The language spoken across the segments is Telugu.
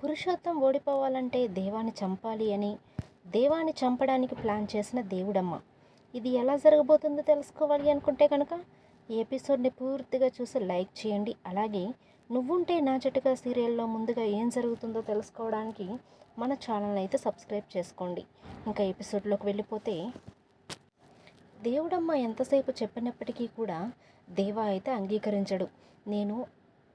పురుషోత్తం ఓడిపోవాలంటే దేవాన్ని చంపాలి అని దేవాన్ని చంపడానికి ప్లాన్ చేసిన దేవుడమ్మ. ఇది ఎలా జరగబోతుందో తెలుసుకోవాలి అనుకుంటే కనుక ఈ ఎపిసోడ్ని పూర్తిగా చూసి లైక్ చేయండి. అలాగే నువ్వుంటే నా జట్టుగా సీరియల్లో ముందుగా ఏం జరుగుతుందో తెలుసుకోవడానికి మన ఛానల్ అయితే సబ్స్క్రైబ్ చేసుకోండి. ఇంకా ఎపిసోడ్లోకి వెళ్ళిపోతే దేవుడమ్మ ఎంతసేపు చెప్పినప్పటికీ కూడా దేవా అయితే అంగీకరించడు. నేను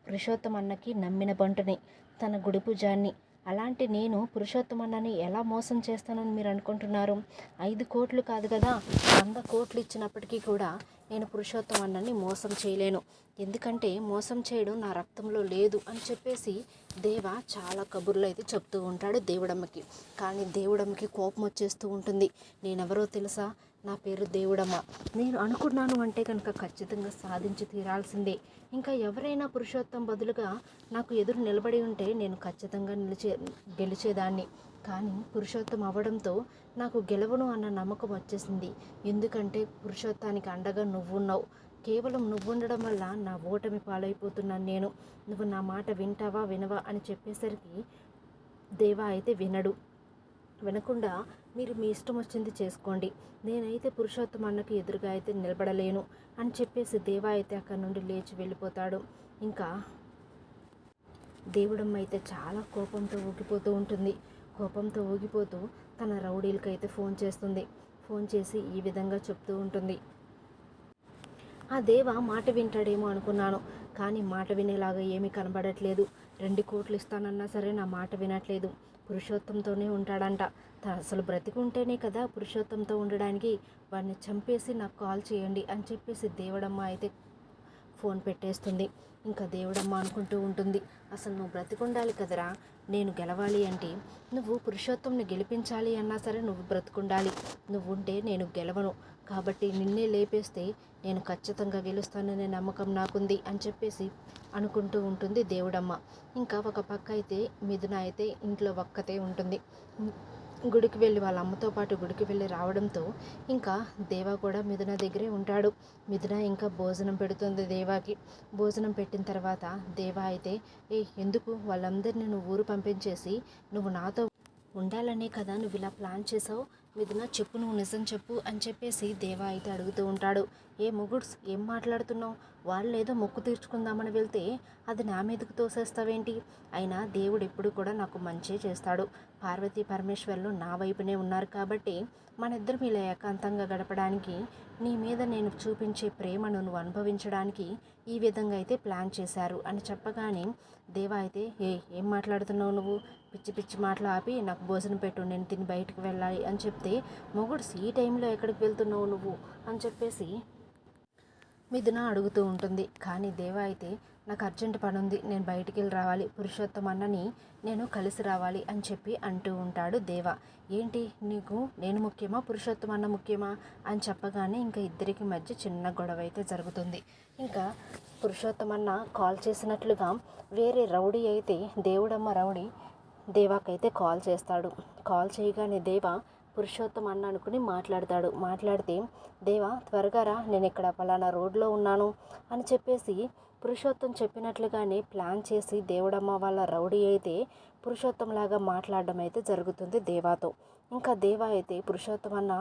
పురుషోత్తమన్నకి నమ్మిన బంటుని. తన గుడి పూజాన్ని. అలాంటి నేను పురుషోత్తమన్నని ఎలా మోసం చేస్తానని మీరు అనుకుంటున్నారు? ఐదు కోట్లు కాదు కదా వంద కోట్లు ఇచ్చినప్పటికీ కూడా నేను పురుషోత్తమన్నని మోసం చేయలేను. ఎందుకంటే మోసం చేయడం నా రక్తంలో లేదు అని చెప్పేసి దేవ చాలా కబుర్లు అయితే చెప్తూ ఉంటాడు దేవుడమ్మకి. కానీ దేవుడమ్మకి కోపం వచ్చేస్తూ ఉంటుంది. నేనెవరో తెలుసా? నా పేరు దేవుడమ్మ. నేను అనుకున్నాను అంటే కనుక ఖచ్చితంగా సాధించి తీరాల్సిందే. ఇంకా ఎవరైనా పురుషోత్తం బదులుగా నాకు ఎదురు నిలబడి ఉంటే నేను ఖచ్చితంగా నిలిచే గెలిచేదాన్ని. కానీ పురుషోత్తం అవ్వడంతో నాకు గెలవను అన్న నమ్మకం వచ్చేసింది. ఎందుకంటే పురుషోత్తానికి అండగా నువ్వున్నావు. కేవలం నువ్వుండడం వల్ల నా ఓటమి పాలైపోతున్నాను నేను. నువ్వు నా మాట వింటావా వినవా అని చెప్పేసరికి దేవా అయితే వినడు. వినకుండా మీరు మీ ఇష్టం వచ్చింది చేసుకోండి. నేనైతే పురుషోత్తమ అన్నకి ఎదురుగా అయితే నిలబడలేను అని చెప్పేసి దేవా అయితే అక్కడి నుండి లేచి వెళ్ళిపోతాడు. ఇంకా దేవుడమ్మ అయితే చాలా కోపంతో ఊగిపోతూ ఉంటుంది. కోపంతో ఊగిపోతూ తన రౌడీలకి అయితే ఫోన్ చేస్తుంది. ఫోన్ చేసి ఈ విధంగా చెప్తూ ఉంటుంది. ఆ దేవ మాట వింటాడేమో అనుకున్నాను. కానీ మాట వినేలాగా ఏమీ కనబడట్లేదు. రెండు కోట్లు ఇస్తానన్నా సరే నా మాట వినట్లేదు. పురుషోత్తంతోనే ఉంటాడంట. త- అసలు బ్రతికుంటేనే కదా పురుషోత్తంతో ఉండడానికి వాడిని చంపేసి నాకు కాల్ చేయండి అని చెప్పేసి దేవుడమ్మ అయితే ఫోన్ పెట్టేస్తుంది. ఇంకా దేవుడమ్మ అనుకుంటూ ఉంటుంది. అసలు నువ్వు బ్రతికుండాలి కదరా? నేను గెలవాలి అంటే నువ్వు పురుషోత్తంని గెలిపించాలి అన్నా సరే నువ్వు బ్రతుకుండాలి. నువ్వు ఉంటే నేను గెలవను. కాబట్టి నిన్నే లేపేస్తే నేను ఖచ్చితంగా గెలుస్తాననే నమ్మకం నాకుంది అని చెప్పేసి అనుకుంటూ ఉంటుంది దేవుడమ్మ. ఇంకా ఒక పక్క అయితే మిథున అయితే ఇంట్లో ఒక్కతే ఉంటుంది. గుడికి వెళ్ళి వాళ్ళ అమ్మతో పాటు గుడికి వెళ్ళి రావడంతో ఇంకా దేవా కూడా మిథున దగ్గరే ఉంటాడు. మిథున ఇంకా భోజనం పెడుతుంది దేవాకి. భోజనం పెట్టిన తర్వాత దేవా అయితే ఏ ఎందుకు? వాళ్ళందరినీ నువ్వు ఊరు పంపించేసి నువ్వు నాతో ఉండాలనే కదా నువ్వు ఇలా ప్లాన్ చేసావు? మిథున చెప్పు నువ్వు నిజం చెప్పు అని చెప్పేసి దేవా అయితే అడుగుతూ ఉంటాడు. ఏ ముగుడ్స్ ఏం మాట్లాడుతున్నావు? వాళ్ళు ఏదో మొక్కు తీర్చుకుందామని వెళ్తే అది నా మీదకు తోసేస్తావేంటి? అయినా దేవుడు ఎప్పుడు కూడా నాకు మంచి చేస్తాడు. పార్వతీ పరమేశ్వర్లు నా వైపునే ఉన్నారు కాబట్టి మన ఇద్దరం ఇలా ఏకాంతంగా గడపడానికి నీ మీద నేను చూపించే ప్రేమను నువ్వు అనుభవించడానికి ఈ విధంగా అయితే ప్లాన్ చేశారు అని చెప్పగానే దేవా అయితే ఏ ఏం మాట్లాడుతున్నావు నువ్వు? పిచ్చి పిచ్చి మాటలు ఆపి నాకు భోజనం పెట్టు నేను తిని బయటకు వెళ్ళాలి అని చెప్తే మొగుడు ఈ టైంలో ఎక్కడికి వెళ్తున్నావు నువ్వు? అని చెప్పేసి మిథున అడుగుతూ ఉంటుంది. కానీ దేవ అయితే నాకు అర్జెంట్ పని ఉంది నేను బయటికి వెళ్ళి రావాలి. పురుషోత్తం అన్నని నేను కలిసి రావాలి అని చెప్పి అంటూ ఉంటాడు దేవ. ఏంటి? నీకు నేను ముఖ్యమా? పురుషోత్తం అన్న ముఖ్యమా? అని చెప్పగానే ఇంకా ఇద్దరికి మధ్య చిన్న గొడవ అయితే జరుగుతుంది. ఇంకా పురుషోత్తం అన్న కాల్ చేసినట్లుగా వేరే రౌడీ అయితే దేవుడమ్మ రౌడీ దేవాకైతే కాల్ చేస్తాడు. కాల్ చేయగానే దేవా పురుషోత్తం అన్న అనుకుని మాట్లాడతాడు. మాట్లాడితే దేవా త్వరగా రా నేను ఇక్కడ పలానా రోడ్లో ఉన్నాను అని చెప్పేసి పురుషోత్తం చెప్పినట్లుగానే ప్లాన్ చేసి దేవుడమ్మ వాళ్ళ రౌడీ అయితే పురుషోత్తం లాగా మాట్లాడడం అయితే జరుగుతుంది దేవాతో. ఇంకా దేవా అయితే పురుషోత్తం అన్న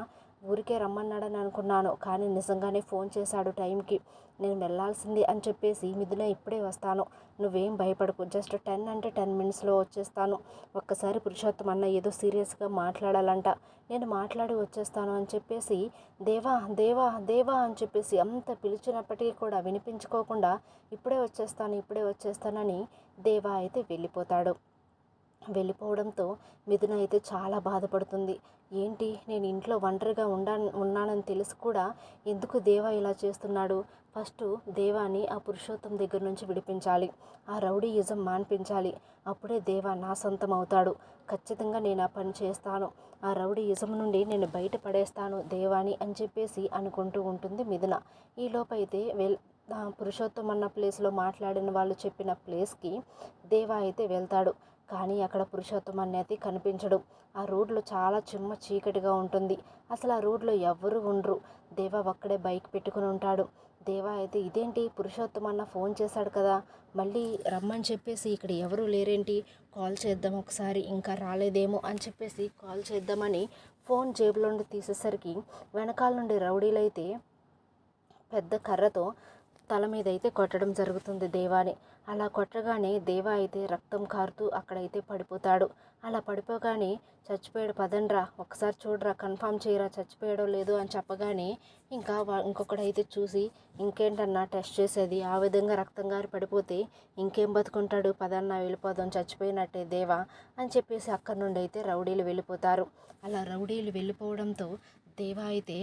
ఊరికే రమ్మన్నాడని అనుకున్నాను. కానీ నిజంగానే ఫోన్ చేశాడు టైంకి. నేను వెళ్ళాల్సింది అని చెప్పేసి మిథున ఇప్పుడే వస్తాను. నువ్వేం భయపడకు. జస్ట్ టెన్ అంటే టెన్ మినిట్స్లో వచ్చేస్తాను. ఒక్కసారి పురుషోత్తం అన్న ఏదో సీరియస్గా మాట్లాడాలంట. నేను మాట్లాడి వచ్చేస్తాను అని చెప్పేసి దేవా దేవా దేవా అని చెప్పేసి అంత పిలిచినప్పటికీ కూడా వినిపించుకోకుండా ఇప్పుడే వచ్చేస్తాను ఇప్పుడే వచ్చేస్తానని దేవా అయితే వెళ్ళిపోతాడు. వెళ్ళిపోవడంతో మిథున అయితే చాలా బాధపడుతుంది. ఏంటి? నేను ఇంట్లో ఒంటరిగా ఉండా ఉన్నానని తెలిసి కూడా ఎందుకు దేవా ఇలా చేస్తున్నాడు? ఫస్ట్ దేవాని ఆ పురుషోత్తం దగ్గర నుంచి విడిపించాలి. ఆ రౌడీయిజం మాన్పించాలి. అప్పుడే దేవా నా సొంతం అవుతాడు. ఖచ్చితంగా నేను ఆ పని చేస్తాను. ఆ రౌడీయిజం నుండి నేను బయట పడేస్తాను దేవాని అని చెప్పేసి అనుకుంటూ ఉంటుంది మిథున. ఈ లోపైతే వెల్ పురుషోత్తం అన్న ప్లేస్లో మాట్లాడిన వాళ్ళు చెప్పిన ప్లేస్కి దేవా అయితే వెళ్తాడు. కానీ అక్కడ పురుషోత్తం అనేది కనిపించడు. ఆ రోడ్లో చాలా చిమ్మ చీకటిగా ఉంటుంది. అసలు ఆ రోడ్లో ఎవ్వరు ఉండరు. దేవా ఒక్కడే బైక్ పెట్టుకుని ఉంటాడు. దేవా అయితే ఇదేంటి? పురుషోత్తం అన్న ఫోన్ చేశాడు కదా. మళ్ళీ రమ్మని చెప్పేసి ఇక్కడ ఎవరు లేరేంటి? కాల్ చేద్దాం ఒకసారి ఇంకా రాలేదేమో అని చెప్పేసి కాల్ చేద్దామని ఫోన్ జేబులో నుండి తీసేసరికి వెనకాల నుండి రౌడీలైతే పెద్ద కర్రతో తల మీద అయితే కొట్టడం జరుగుతుంది దేవాని. అలా కొట్టగానే దేవా అయితే రక్తం కారుతూ అక్కడైతే పడిపోతాడు. అలా పడిపోగానే చచ్చిపోయాడు పదండ్రా ఒకసారి చూడరా కన్ఫామ్ చేయరా చచ్చిపోయాడో లేదో అని చెప్పగానే ఇంకా ఇంకొకడైతే చూసి ఇంకేంటన్నా టెస్ట్ చేసేది ఆ విధంగా రక్తం గారి పడిపోతే ఇంకేం బతుకుంటాడు పదన్నా వెళ్ళిపోదాం చచ్చిపోయినట్టే దేవా అని చెప్పేసి అక్కడి నుండి అయితే రౌడీలు వెళ్ళిపోతారు. అలా రౌడీలు వెళ్ళిపోవడంతో దేవా అయితే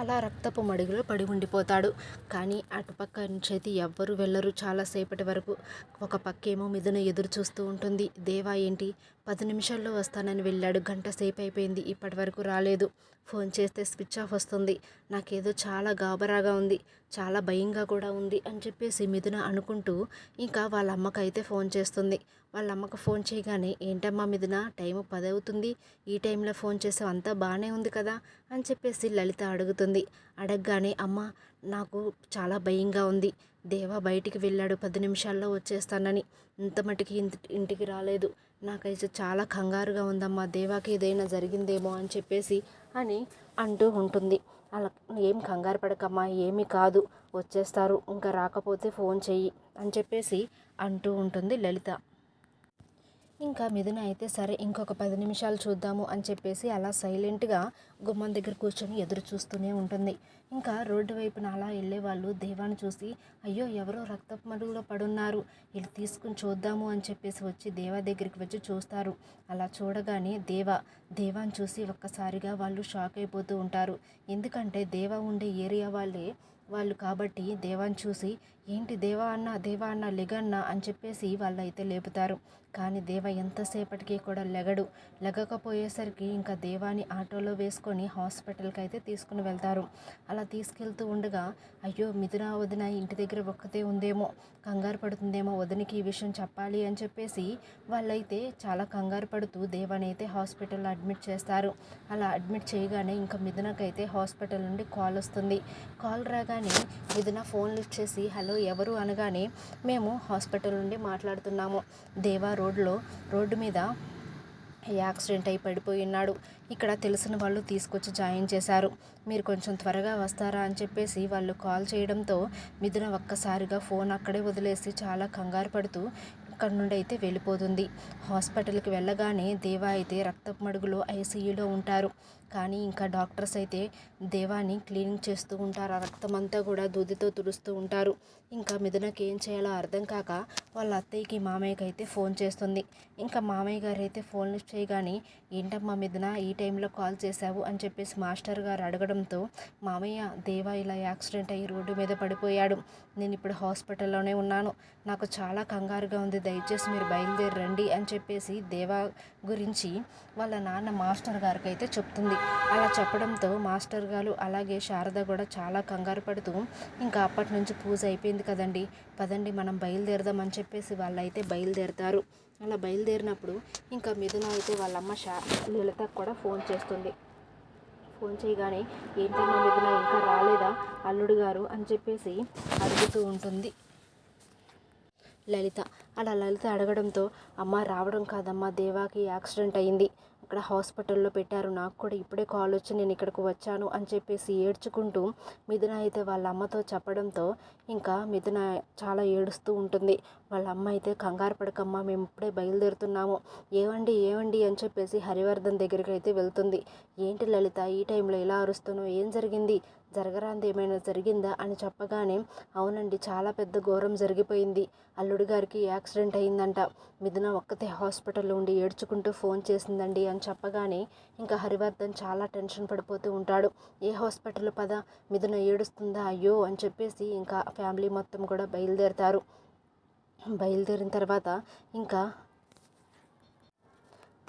అలా రక్తపు మడుగులో పడి ఉండిపోతాడు. కానీ అటుపక్క నుంచి అయితే ఎవ్వరు వెళ్ళరు చాలాసేపటి వరకు. ఒక పక్కేమో మిథున ఎదురు చూస్తూ ఉంటుంది. దేవా ఏంటి? పది నిమిషాల్లో వస్తానని వెళ్ళాడు. గంట సేపు అయిపోయింది. ఇప్పటి వరకు రాలేదు. ఫోన్ చేస్తే స్విచ్ ఆఫ్ వస్తుంది. నాకేదో చాలా గాబరాగా ఉంది. చాలా భయంగా కూడా ఉంది అని చెప్పేసి మిథున అనుకుంటూ ఇంకా వాళ్ళ అమ్మకైతే ఫోన్ చేస్తుంది. వాళ్ళ అమ్మకు ఫోన్ చేయగానే ఏంటమ్మా మిథున టైం పది అవుతుంది ఈ టైంలో ఫోన్ చేసావు అంతా బాగానే ఉంది కదా? అని చెప్పేసి లలిత అడుగుతుంది. అడగగానే అమ్మ నాకు చాలా భయంగా ఉంది. దేవా బయటికి వెళ్ళాడు పది నిమిషాల్లో వచ్చేస్తానని. ఇంత మటుకి ఇంటికి రాలేదు. నాకైతే చాలా కంగారుగా ఉందమ్మా. దేవాకి ఏదైనా జరిగిందేమో అని చెప్పేసి అని అంటూ ఉంటుంది. అలా ఏం కంగారు పడకమ్మా ఏమీ కాదు వచ్చేస్తారు. ఇంకా రాకపోతే ఫోన్ చెయ్యి అని చెప్పేసి అంటూ ఉంటుంది లలిత. ఇంకా మిథున అయితే సరే ఇంకొక పది నిమిషాలు చూద్దాము అని చెప్పేసి అలా సైలెంట్గా గుమ్మం దగ్గర కూర్చొని ఎదురు చూస్తూనే ఉంటుంది. ఇంకా రోడ్డు వైపున అలా వెళ్ళే వాళ్ళు దేవాన్ని చూసి అయ్యో ఎవరో రక్తపు మడుగులో పడున్నారు వీళ్ళు తీసుకుని చూద్దాము అని చెప్పేసి వచ్చి దేవా దగ్గరికి వచ్చి చూస్తారు. అలా చూడగానే దేవ దేవాన్ని చూసి ఒక్కసారిగా వాళ్ళు షాక్ అయిపోతూ ఉంటారు. ఎందుకంటే దేవా ఉండే ఏరియా వాళ్ళే వాళ్ళు కాబట్టి దేవాన్ని చూసి ఏంటి దేవా అన్న దేవా అన్న లెగన్న అని చెప్పేసి వాళ్ళు అయితే లేపుతారు. కానీ దేవ ఎంతసేపటికి కూడా లెగడు. లెగకపోయేసరికి ఇంకా దేవాని ఆటోలో వేసుకొని హాస్పిటల్కి అయితే తీసుకుని వెళ్తారు. అలా తీసుకెళ్తూ ఉండగా అయ్యో మిథున వదిన ఇంటి దగ్గర ఒక్కతే ఉందేమో కంగారు పడుతుందేమో వదినకి ఈ విషయం చెప్పాలి అని చెప్పేసి వాళ్ళైతే చాలా కంగారు పడుతూ దేవాని అయితే హాస్పిటల్లో అడ్మిట్ చేస్తారు. అలా అడ్మిట్ చేయగానే ఇంకా మిథునకైతే హాస్పిటల్ నుండి కాల్ వస్తుంది. కాల్ రాగానే మిథున ఫోన్ లిఫ్ట్ చేసి హలో ఎవరు అనగానే మేము హాస్పిటల్ నుండి మాట్లాడుతున్నాము. దేవా రోడ్లో రోడ్డు మీద యాక్సిడెంట్ అయి పడిపోయిన్నాడు ఇక్కడ తెలిసిన వాళ్ళు తీసుకొచ్చి జాయిన్ చేశారు. మీరు కొంచెం త్వరగా వస్తారా అని చెప్పేసి వాళ్ళు కాల్ చేయడంతో మిథున ఒక్కసారిగా ఫోన్ అక్కడే వదిలేసి చాలా కంగారు పడుతూ అక్కడ నుండి అయితే వెళ్ళిపోతుంది. హాస్పిటల్కి వెళ్ళగానే దేవా అయితే రక్తపు మడుగులో ఐసీయూలో ఉంటారు. కానీ ఇంకా డాక్టర్స్ అయితే దేవాన్ని క్లీనింగ్ చేస్తూ ఉంటారు. ఆ రక్తం అంతా కూడా దూదితో తుడుస్తూ ఉంటారు. ఇంకా మిథునకి ఏం చేయాలో అర్థం కాక వాళ్ళ అత్తయ్యకి మామయ్యకి అయితే ఫోన్ చేస్తుంది. ఇంకా మామయ్య గారు అయితే ఫోన్ లిఫ్ట్ చేయగానే ఏంటమ్మా మిథున ఈ టైంలో కాల్ చేశావు? అని చెప్పేసి మాస్టర్ గారు అడగడంతో మామయ్య దేవా ఇలా యాక్సిడెంట్ అయ్యి రోడ్డు మీద పడిపోయాడు. నేను ఇప్పుడు హాస్పిటల్లోనే ఉన్నాను. నాకు చాలా కంగారుగా ఉంది. దయచేసి మీరు బయలుదేరి రండి అని చెప్పేసి దేవా గురించి వాళ్ళ నాన్న మాస్టర్ గారికి అయితే చెప్తుంది. అలా చెప్పడంతో మాస్టర్ గారు అలాగే శారద కూడా చాలా కంగారు పడుతూ ఇంకా అప్పటి నుంచి పూజ అయిపోయింది కదండి పదండి మనం బయలుదేరదామని చెప్పేసి వాళ్ళైతే బయలుదేరతారు. అలా బయలుదేరినప్పుడు ఇంకా మిథున అయితే వాళ్ళమ్మ షా లలితకు కూడా ఫోన్ చేస్తుంది. ఫోన్ చేయగానే ఏంటమ్మా మిథున ఇంకా రాలేదా? అల్లుడు గారు అని చెప్పేసి అడుగుతూ ఉంటుంది. లలిత అలా లలిత అడగడంతో అమ్మ రావడం కాదమ్మా దేవాకి యాక్సిడెంట్ అయింది. అక్కడ హాస్పిటల్లో పెట్టారు. నాకు కూడా ఇప్పుడే కాల్ వచ్చి నేను ఇక్కడికి వచ్చాను అని చెప్పేసి ఏడ్చుకుంటూ మిథున అయితే వాళ్ళ అమ్మతో చెప్పడంతో ఇంకా మిథున చాలా ఏడుస్తూ ఉంటుంది. వాళ్ళ అమ్మ అయితే కంగారు పడకమ్మ మేము ఇప్పుడే బయలుదేరుతున్నాము. ఏవండి ఏవండి అని చెప్పేసి హరివర్ధన్ దగ్గరికి అయితే వెళ్తుంది. ఏంటి లలిత ఈ టైంలో ఇలా అరుస్తున్నావు? ఏం జరిగింది? జరగరాంది ఏమైనా జరిగిందా? అని చెప్పగానే అవునండి చాలా పెద్ద ఘోరం జరిగిపోయింది. అల్లుడు గారికి యాక్సిడెంట్ అయిందంట. మిథున ఒక్కతే హాస్పిటల్లో ఉండి ఏడ్చుకుంటూ ఫోన్ చేసిందండి అని చెప్పగానే ఇంకా హరివర్ధన్ చాలా టెన్షన్ పడిపోతూ ఉంటాడు. ఏ హాస్పిటల్ పద? మిథున ఏడుస్తుందా? అయ్యో అని చెప్పేసి ఇంకా ఫ్యామిలీ మొత్తం కూడా బయలుదేరుతారు. బయలుదేరిన తర్వాత ఇంకా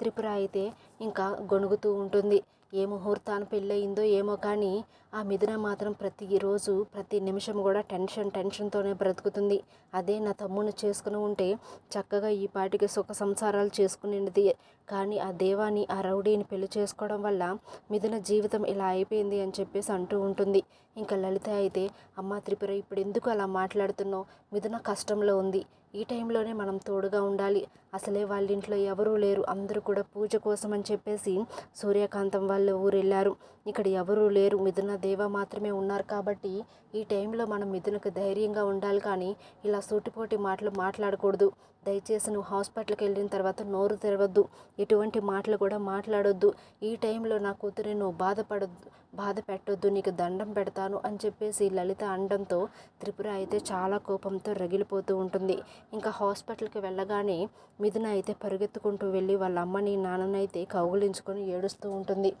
త్రిపుర అయితే ఇంకా గొణుగుతూ ఉంటుంది. ఏ ముహూర్తాన పెళ్ళయిందో ఏమో కానీ ఆ మిథున మాత్రం ప్రతిరోజు ప్రతి నిమిషం కూడా టెన్షన్ టెన్షన్తోనే బ్రతుకుతుంది. అదే నా తమ్ముని చేసుకుని ఉంటే చక్కగా ఈ పాటికి సుఖ సంసారాలు చేసుకునేది. కానీ ఆ దేవాని ఆ రౌడీని పెళ్ళి చేసుకోవడం వల్ల మిథున జీవితం ఇలా అయిపోయింది అని చెప్పేసి అంటూ ఉంటుంది. ఇంకా లలిత అయితే అమ్మ త్రిపుర ఇప్పుడు ఎందుకు అలా మాట్లాడుతున్నావు? మిథున కష్టంలో ఉంది. ఈ టైంలోనే మనం తోడుగా ఉండాలి. అసలే వాళ్ళ ఇంట్లో ఎవరూ లేరు. అందరూ కూడా పూజ కోసం అని చెప్పేసి సూర్యకాంతం వాళ్ళ ఊరు వెళ్ళారు ఇక్కడ ఎవరూ లేరు. మిథున దేవ మాత్రమే ఉన్నారు కాబట్టి ఈ టైంలో మనం మిథునకు ధైర్యంగా ఉండాలి కానీ ఇలా సూటిపోటి మాటలు మాట్లాడకూడదు. దయచేసి నువ్వు హాస్పిటల్కి వెళ్ళిన తర్వాత నోరు తెరవద్దు. ఎటువంటి మాటలు కూడా మాట్లాడొద్దు. ఈ టైంలో నా కూతురిని నువ్వు బాధపడొద్దు బాధ పెట్టొద్దు నీకు దండం పెడతాను అని చెప్పేసి లలిత అండంతో త్రిపుర అయితే చాలా కోపంతో రగిలిపోతూ ఉంటుంది. ఇంకా హాస్పిటల్కి వెళ్ళగానే మిథున అయితే పరిగెత్తుకుంటూ వెళ్ళి వాళ్ళ అమ్మని నాన్ననైతే కౌగులించుకొని ఏడుస్తూ ఉంటుంది.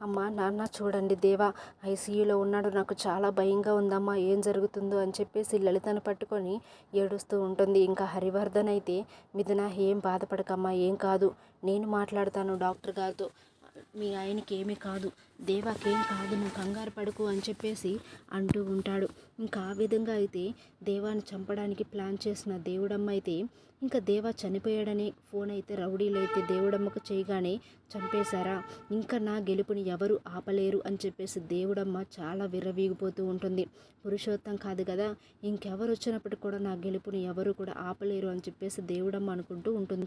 అమ్మ నాన్న చూడండి దేవా ఐసీయూలో ఉన్నాడు నాకు చాలా భయంగా ఉందమ్మా ఏం జరుగుతుందో అని చెప్పేసి లలితను పట్టుకొని ఏడుస్తూ ఉంటుంది. ఇంకా హరివర్ధన్ అయితే మిథున ఏం బాధపడకమ్మా ఏం కాదు నేను మాట్లాడతాను డాక్టర్ గారితో. మీ ఆయనకి ఏమీ కాదు. దేవాకేం కాదు నువ్వు కంగారు పడుకు అని చెప్పేసి అంటూ ఉంటాడు. ఇంకా ఆ విధంగా అయితే దేవాన్ని చంపడానికి ప్లాన్ చేసిన దేవుడమ్మ అయితే ఇంకా దేవా చనిపోయాడని ఫోన్ అయితే రౌడీలు అయితే దేవుడమ్మకు చేయగానే చంపేశారా? ఇంకా నా గెలుపుని ఎవరు ఆపలేరు అని చెప్పేసి దేవుడమ్మ చాలా విర్రవీగిపోతూ ఉంటుంది. పురుషోత్తం కాదు కదా ఇంకెవరు వచ్చినప్పటికి కూడా నా గెలుపుని ఎవరు కూడా ఆపలేరు అని చెప్పేసి దేవుడమ్మ అనుకుంటూ ఉంటుంది.